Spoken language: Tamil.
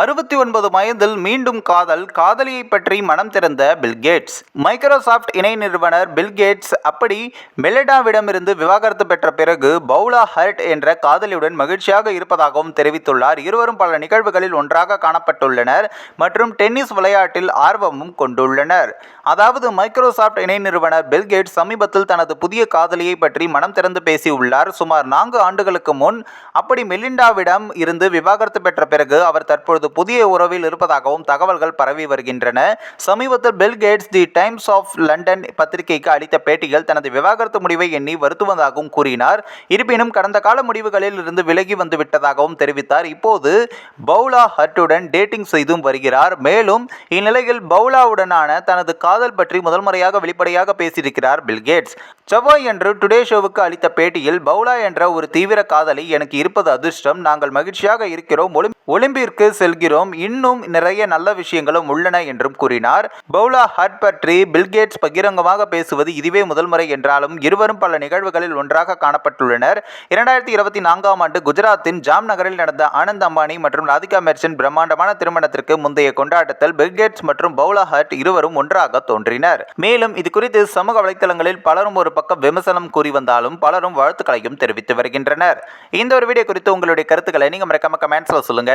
அறுபத்தி ஒன்பது வயதில் மீண்டும் காதல் காதலியை பற்றி மனம் திறந்த பில்கேட்ஸ் மைக்ரோசாஃப்ட் இணை நிறுவனர் பில்கேட்ஸ் அப்படி மெலடாவிடமிருந்து விவாகரத்து பெற்ற பிறகு பவுலா ஹர்ட் என்ற காதலியுடன் மகிழ்ச்சியாக இருப்பதாகவும் தெரிவித்துள்ளார். இருவரும் பல நிகழ்வுகளில் ஒன்றாக காணப்பட்டுள்ளனர் மற்றும் டென்னிஸ் விளையாட்டில் ஆர்வமும் கொண்டுள்ளனர். அதாவது மைக்ரோசாஃப்ட் இணை நிறுவனர் பில்கேட்ஸ் சமீபத்தில் தனது புதிய காதலியை பற்றி மனம் திறந்து பேசியுள்ளார். சுமார் நான்கு ஆண்டுகளுக்கு முன் அப்படி மெலிண்டாவிடம் இருந்து விவாகரத்து பெற்ற பிறகு அவர் தற்பொழுது புதிய உறவில் இருப்பதாகவும் தகவல்கள் பரவி வருகின்றன. சமீபத்தில் Bill Gates the Times of London பத்திரிகைக்கு அளித்த பேட்டியில் தனது விவாகரத்து முடிவை எண்ணி வருத்துவதாகவும் கூறினார். இருப்பினும் கடந்த கால முடிவுகளில் இருந்து விலகி வந்துவிட்டதாகவும் தெரிவித்தார். இப்போது பவுலா ஹட்டுடன் டேட்டிங் செய்தும் வருகிறார். மேலும் இந்நிலையில் பவுலாவுடனான தனது காதல் பற்றி முதல் முறையாக வெளிப்படையாக பேசியிருக்கிறார் பில்கேட்ஸ் செவ்வாய் என்று டுடே ஷோவுக்கு அளித்த பேட்டியில் பவுலா என்ற ஒரு தீவிர காதலி எனக்கு இருப்பது அதிர்ஷ்டம். நாங்கள் மகிழ்ச்சியாக இருக்கிறோம். ஒலிம்பிற்கு செல்கிறோம். இன்னும் நிறைய நல்ல விஷயங்களும் உள்ளன என்றும் கூறினார். பவுலா ஹட் பற்றி பில்கேட்ஸ் பகிரங்கமாக பேசுவது இதுவே முதல் முறை என்றாலும் இருவரும் பல நிகழ்வுகளில் ஒன்றாக காணப்பட்டுள்ளனர். இரண்டாயிரத்தி இருபத்தி நான்காம் ஆண்டு குஜராத்தின் ஜாம் நகரில் நடந்த ஆனந்த் அம்பானி மற்றும் ராதிகா மெர்சன் பிரம்மாண்டமான திருமணத்திற்கு முந்தைய கொண்டாட்டத்தில் பில்கேட்ஸ் மற்றும் பவுலா ஹட் இருவரும் ஒன்றாக தோன்றினர். மேலும் இது குறித்து சமூக வலைத்தளங்களில் பலரும் ஒரு பக்கம் விமர்சனம் கூறி வந்தாலும் பலரும் வாழ்த்துக்களையும் தெரிவித்து வருகின்றனர். இந்த ஒரு வீடியோ குறித்து உங்களுடைய கருத்துக்களை நீங்கள் மறக்காம கமெண்ட்ஸில் சொல்லுங்கள்